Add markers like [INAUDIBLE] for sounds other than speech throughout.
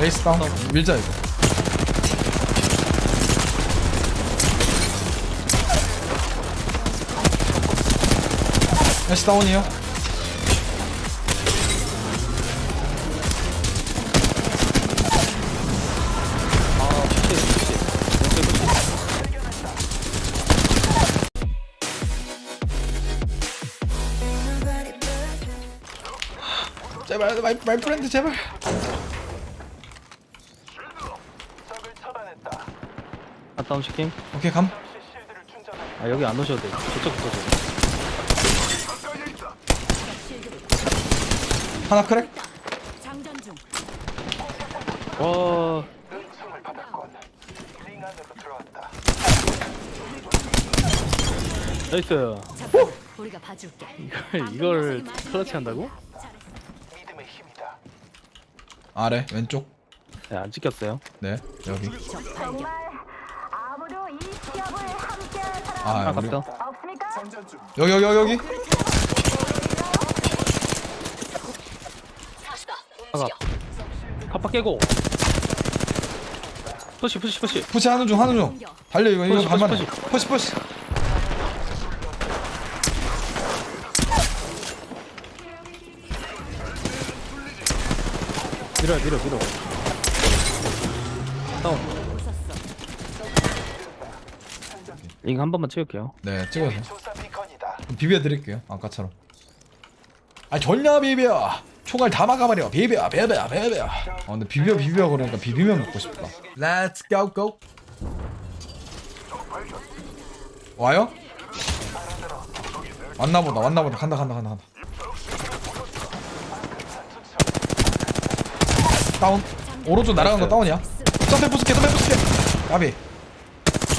레이스 다운? 밀자 이거. 레이스 다운이요 마이 프렌드 제발 아, 다운 시킴. 오케이 감 아, 여기 안 오셔도 돼. 저쪽부터 줘. 하나 크랙 장전 중. 와, 나이스. 우리가 봐줄게. 이걸, 이걸 클러치 한다고? 아래 왼쪽 네, 안 찍혔어요. 네 여기 적 발견. 아무도 이 시합을 함께할 사람 아 우리. 없습니까? 여기 여기 여기 여기 하나. 카파 깨고. 푸시, 푸시, 푸시. 푸시 하는 중 하는 중 달려 이거 이거 푸시, 푸시, 갈만해 푸시 푸시 밀어, 밀어, 밀어. 다운. 링 한 번만 채울게요. 네 찍어서. 비벼 드릴게요 아까처럼. 아 전냐 비벼! 총알 다 막아버려. 비벼 비벼 비벼 아 근데 비벼 비벼 그러니까 비비면 먹고 싶다. Let's go go. 와요? 왔나보다 왔나보다. 간다 간다 간다 간다 다운 오른쪽 날아간 거 다운이야 점프 부스게 점프 부스게 야비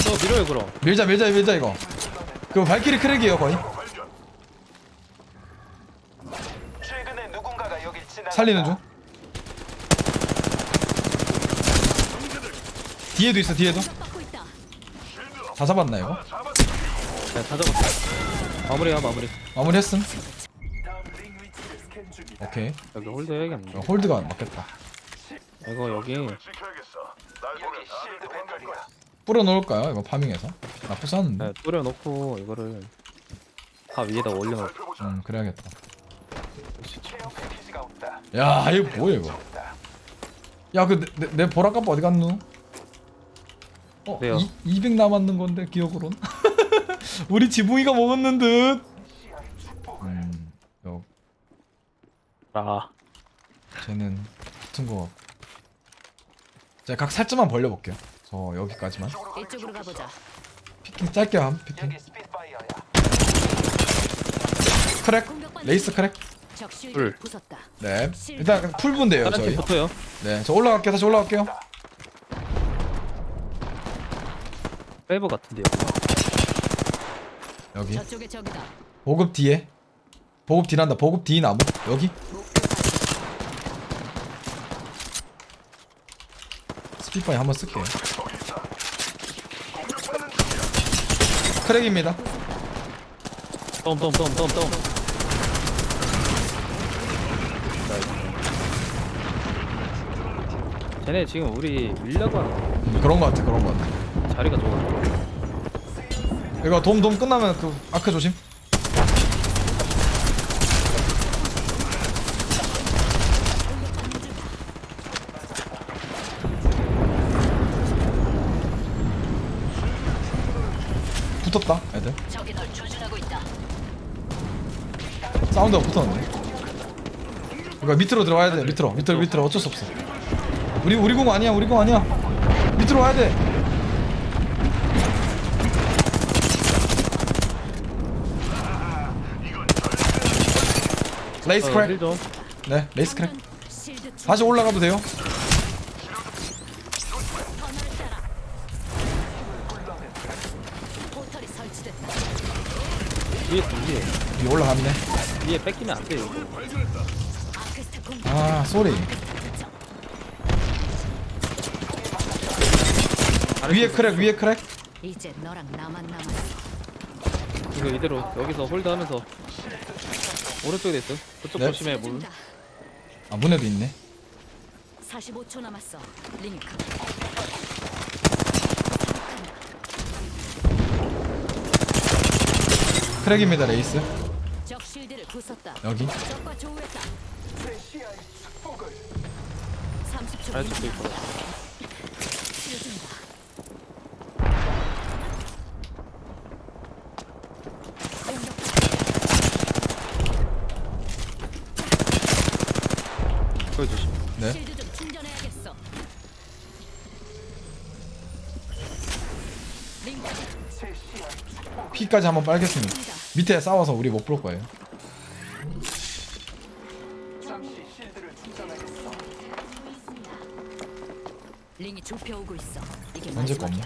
저 밀어요, 그럼. 밀자 밀자 밀자 이거 그 발키리 크랙이에요 거의 최근에 누군가가 여길 지나 살리는 중 뒤에도 있어 뒤에도. 다 잡았나 이거? 네, 다 잡았어. 마무리야, 마무리. 마무리했음 오케이 여기 홀드 해야겠네. 어, 홀드가 안 맞겠다 이거 여기 여기 실드 배터리가 뿌려 놓을까요 이거 파밍해서? 나쁘지 않은데 네, 뿌려놓고 이거를 다 위에다 올려놓고 음 그래야겠다 체험 패키지가 없다. 야 이거 뭐야 이거 야그내 내 보라카빠 어디 갔누? 어? 왜요? 이, 200 남았는 건데 기억으론 [LAUGHS] 우리 지붕이가 먹었는 듯 음, 요, 아 쟤는 붙은 거 제가 각 살짝만 벌려볼게요. 저 여기까지만. 이쪽으로 가보자. 피킹 짧게 함 피킹. 여기 스피드파이어야. 크랙? 레이스 크랙? 적 실드 둘. 부쉈다. 네. 일단 풀분돼요 다른 저희 팀 붙어요. 네 저 올라갈게요 다시 올라갈게요. 페이버 같은데요. 여기. 저쪽에 적이다. 보급 뒤에. 보급 뒤란다. 보급 뒤 나무. 여기 스피파이 한번 쓸게요. 크랙입니다. 덤덤덤덤덤 쟤네 지금 우리 밀려고 하는 음, 그런 거 같아 그런 거 같아. 자리가 좋아. 이거 돔 돔 끝나면 그 아크 조심 붙었다 애들 적이 널 조준하고 있다. 사운드가 붙었는데 이거 밑으로 들어가야 돼 밑으로. 밑으로 밑으로. 어쩔 수 없어. 우리 우리 공 아니야 우리 공 아니야. 밑으로 와야 돼. 레이스 어, 크랙. 네 레이스 크랙. 다시 올라가도 돼요? 위에. 위에 올라갔네 위에 뺏기면 안돼 이거 아크스타 공격. 아 쏘리 위에 크랙 위에 크랙 이제 너랑 나만 남았어. 이거 이대로 여기서 홀드하면서 오른쪽에 있어. 그쪽 네. 조심해 물. 다아 문에도 있네 45초 남았어. 링크. 크랙입니다 레이스 부쉈다. 여기 적과 조우했다. 내 시야의 축복을 30초 잘 찍고 남았다. 있어. 치료 중이다. 거기 조심. 네 실드 좀 충전해야겠어. P까지 한번 빨겠습니다 밑에 싸워서 우리 못볼 거예요 링이 좁혀오고 있어. 이게 거 마지막이야.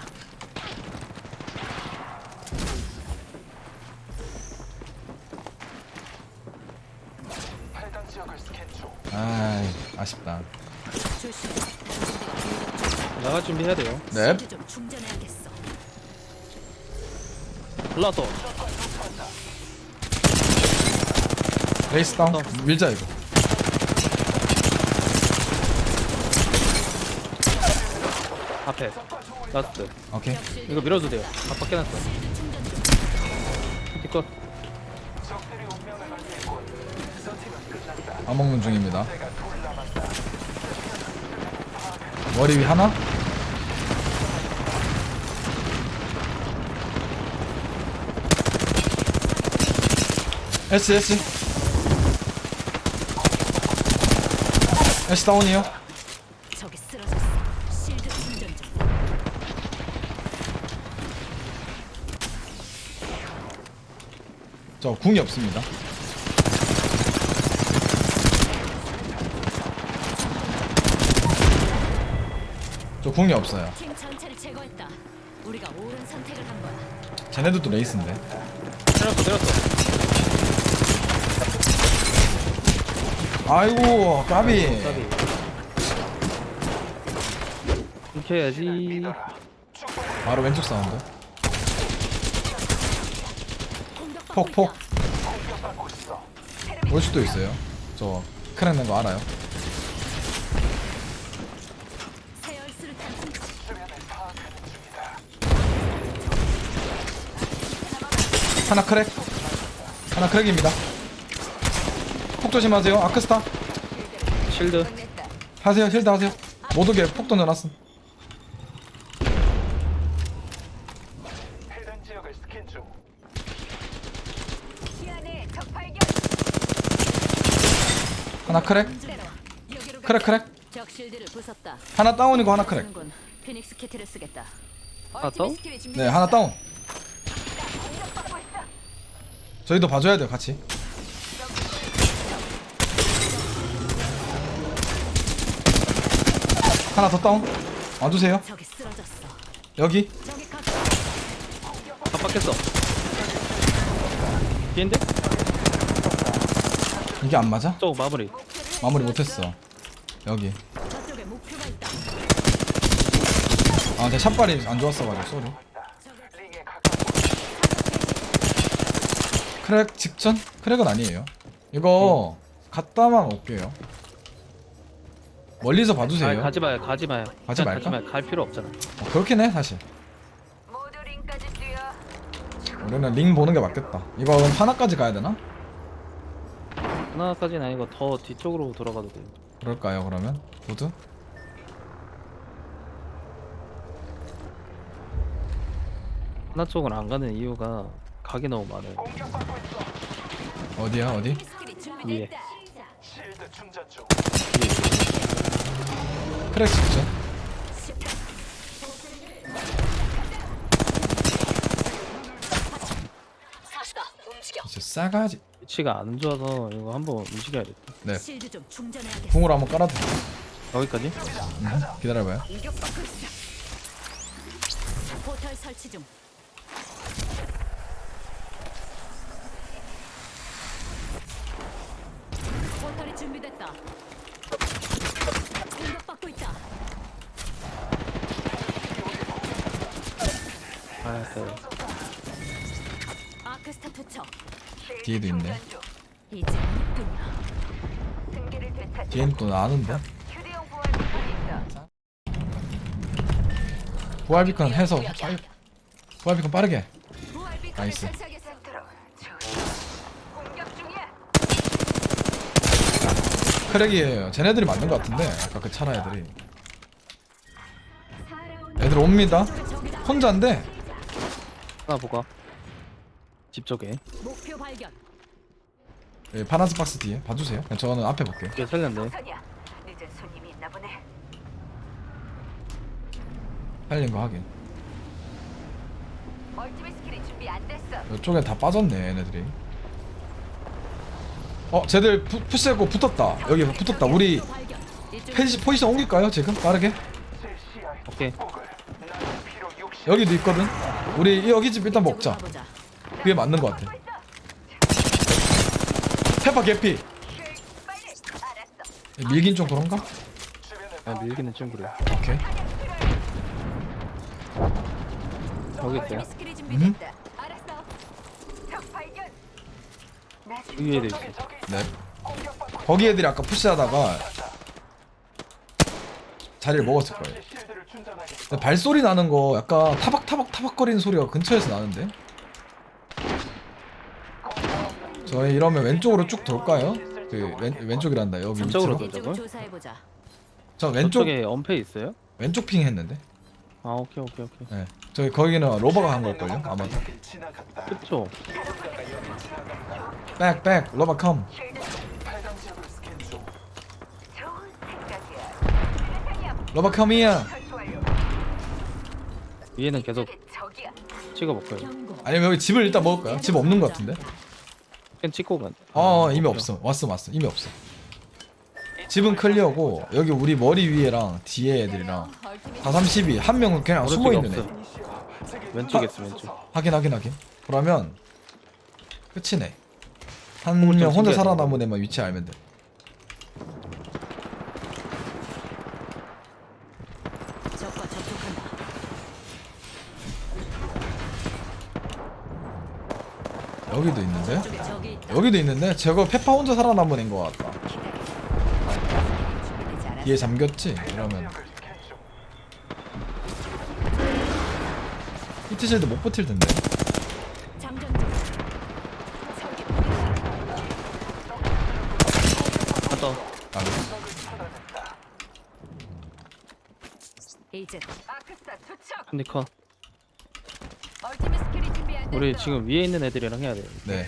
해당 지역을 스캔 중 아 아쉽다 조심. 나갈 준비 해야 돼요. 네 실드 좀 충전해야겠어. 올라왔어. 레이스 다운 밀자 이거 앞에. 라스트. 오케이 이거 밀어도 돼요. 만들고 서팅은 끝났다 안 먹는 중입니다 머리 위 하나 S S S 다운이요. 실드 충전 중. 저 궁이 없습니다 저 궁이 없어요 팀 전체를 제거했다. 우리가 옳은 선택을 한 거야. 쟤네들도 레이스인데 때렸어, 때렸어. 아이고 까비 까비. 이켜야지. 바로 왼쪽 사운드 공격받고 폭, 폭. 있다. 올 수도 있어요 저 크랙 낸거 알아요. 하나 크랙 하나 크랙입니다 폭 조심하세요 아크스타 실드. 하세요 힐드 하세요 못 오게 폭 던져놨음 지역을 스캔 중 시안에 적 발견. 하나 크랙 여기로 크랙 크랙 적 실드를 부쉈다. 하나 다운이고 하나 크랙 쓰는군. 피닉스 키트를 쓰겠다. 하나 다운? 네 하나 다운 저희도 봐줘야 돼요 같이 하나 더 다운 와주세요 쓰러졌어. 여기 빡겠어. 뒤인데? 이게 안 맞아? 저 마무리. 마무리 못했어 여기 저쪽에 목표가 있다. 아제 샷발이 안 좋았어가지고 쏘리 크랙 직전? 크랙은 아니에요 이거 갔다만 올게요 멀리서 봐주세요 아, 가지 마요, 가지 마요. 가지 그냥 말까? 가지 마요. 갈 필요 없잖아. 어, 그렇긴 해 사실. 우리는 링 보는 게 맞겠다 이거 그럼 하나까지 가야 되나? 하나까지는 아니고 더 뒤쪽으로 돌아가도 돼요. 그럴까요 그러면? 보드? 하나 쪽은 안 가는 이유가 각이 너무 많아요. 공격받고 있어 어디야 어디? 위에. 실드 충전 중 크랙 직전 사수다. 움직여. 이제 싸가지 위치가 안 좋아서 이거 한번 움직여야겠다. 네 실드 좀 충전해야겠어. 궁으로 한번 깔아도 여기까지? 음, 기다려봐요 공격받고 있어. 포탈 설치 중. 포탈이 준비됐다. 공격받고 있다. 아, 네. 아크스타 투척. 뒤에도 있네. 이제 이뿐이야. 뒤에는 또 나는데. 부활비컨 해서 빨리 부활비컨 빠르게. 나이스. 크랙이에요. 쟤네들이 맞는 것 같은데 아까 그 차라 애들이. 애들 옵니다. 혼자인데? 하나 보가. 집 쪽에. 목표 발견. 예, 파란색 박스 뒤에 봐주세요 그냥 저는 앞에 볼게요 이게 살렸네. 선이야. 늦은 손님이 있나 보네. 살린 거 확인 얼티밋 스킬이 준비 안 됐어. 이쪽에 다 빠졌네 얘네들이 어 쟤들 푸, 푸시했고 붙었다 여기 붙었다 우리 페지, 포지션 옮길까요 지금 빠르게 오케이. 폭을 나는 필요 60 여기도 있거든 우리 여기 집 일단 먹자. 그게 맞는 것 같아 페파 개피. 알았어. 밀긴 좀 그런가? 아, 밀기는 좀 그래. 오케이 여기 있어요. 나 지금 위에도 있어. 저기 저기 네 거기 애들이 아까 푸시하다가 자리를 먹었을 거예요 발소리 나는 거 약간 타박타박 타박거리는 소리가 근처에서 나는데 저희 이러면 왼쪽으로 쭉 돌까요? 그 왼, 왼쪽이란다 여기 왼쪽으로 밑으로 돌- 이쪽을 저걸? 조사해 보자. 저 왼쪽 저쪽에 엄폐 있어요? 왼쪽 핑 했는데 아 오케이 오케이 오케이. 네. 저희 거기는 로버가 한 걸걸요 아마 그쵸? 백백 로버 컴 좋은 생각이야. 로버 컴이야. 위에는 계속 이게 적이야. 찍어볼까요? 경고. 아니면 여기 집을 일단 먹을까요? 집 없는 것 같은데 캔 찍고 간. 어 어, 이미 없어 왔어 왔어 이미 없어 집은 클리어고 여기 우리 머리 위에랑 뒤에 애들이랑 다 32, 한 명은 그냥 숨어 있는 애. 왼쪽에 아, 있어 왼쪽. 확인 확인 확인. 그러면 끝이네. 한 명 혼자 살아남은 애만 위치 알면 돼. 적과 접촉한다. 여기도 있는데? 여기도 있는데? 저거 페파 혼자 살아남은 애인 것 같다. 얘 잠겼지? 이러면 히트실드 못 버틸 텐데. 하나 아, 안 됐어. 우리 지금 위에 있는 애들이랑 해야 돼. 네.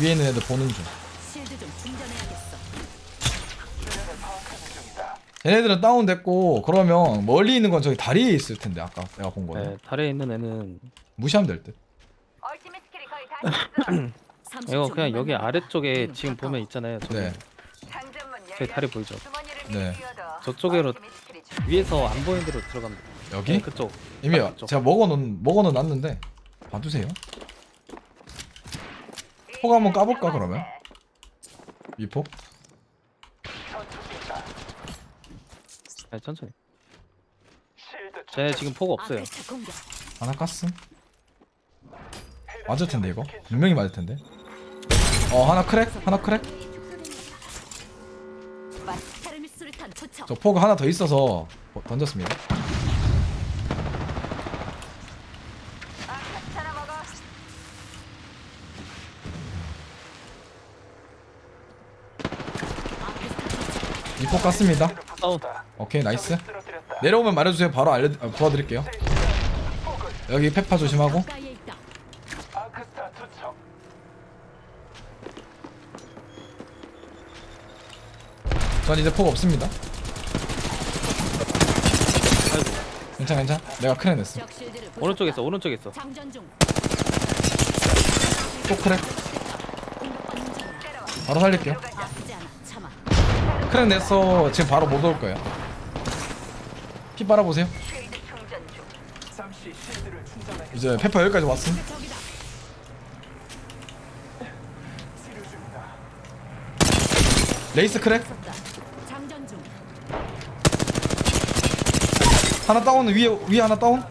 위에 있는 애들 보는 중. 얘네들은 다운됐고 그러면 멀리 있는 건 저기 다리에 있을 텐데 아까 내가 본 거는 네, 달에 있는 애는 무시하면 될 듯. 얼티밋 스킬이 거의 다 됐어. 30초 이거 그냥 여기. 아래쪽에 음, 지금 가까워. 보면 있잖아요. 저기 네. 열려. 다리 보이죠? 네. 저쪽으로 준비. 위에서 안 보이는 데로 돼. 여기? 네, 그쪽. 이미 아, 그쪽. 제가 먹어놓은 먹어놓은 놨는데 봐주세요. 폭 한번 까볼까 그러면? 중이다 네, 천천히. 쟤 지금 포가 없어요. 공격. 하나 깠음. 맞을 텐데 이거. 분명히 맞을 텐데. 어 하나 크랙 하나 크랙. 테르미스 수류탄 투척. 저 포가 하나 더 있어서 어, 던졌습니다. 아크스타나 먹어. 아크스타 위폭 깠습니다. 다운. 오케이 나이스. 내려오면 말해주세요. 바로 알려 어, 도와드릴게요. 여기 페파 조심하고. 전 이제 폭 없습니다. 괜찮아 괜찮아. 내가 크랙 냈어. 오른쪽에 있어. 오른쪽에 있어. 또 크랙. 바로 살릴게요. 크랙 냈어. 지금 바로 못 올 거예요. 피 빨아보세요. 이제 페파 여기까지 왔음. 레이스 크랙. 하나 다운 위에 위에 하나 다운.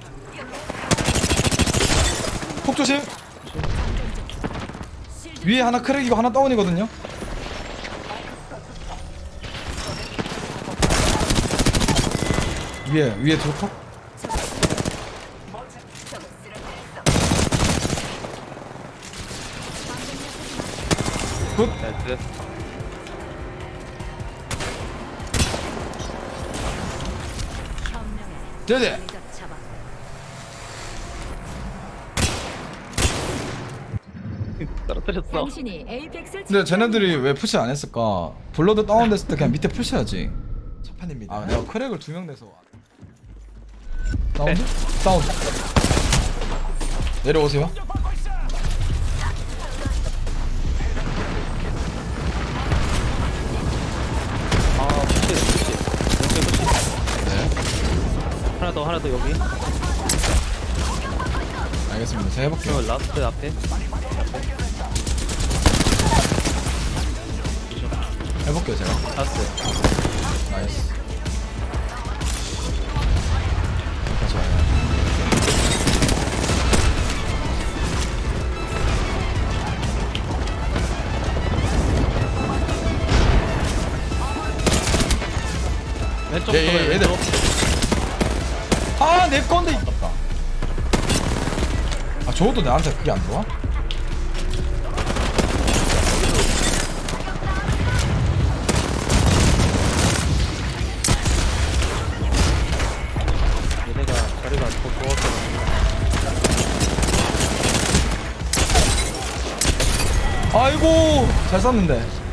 폭 조심. 위에 하나 크랙이고 하나 다운이거든요. 위에 위에 두 컷. 굿. 나이스. 리더 잡아. 떨어뜨렸어 당신이 에이펙스를 근데 쟤네들이 왜 푸시 안 했을까? 블러드 다운됐을 때 그냥 밑에 푸시하지. 첫판입니다. 아, 내가 크랙을 두 명 내서. 다운? 다운. 내려오세요. 아 푸시 푸시 왼쪽 푸시 네. 하나 더 하나 더 여기 알겠습니다. 제가 해볼게요. 저 라스트 앞에 해볼게요, 제가. 라스트 나이스. 왼쪽 예, 예. 왼쪽 아, 내 건데 있다. 아, 저것도 나한테 그게 안 좋아? 얘네가 자리가 더 좋아서 아이고, 잘 쐈는데.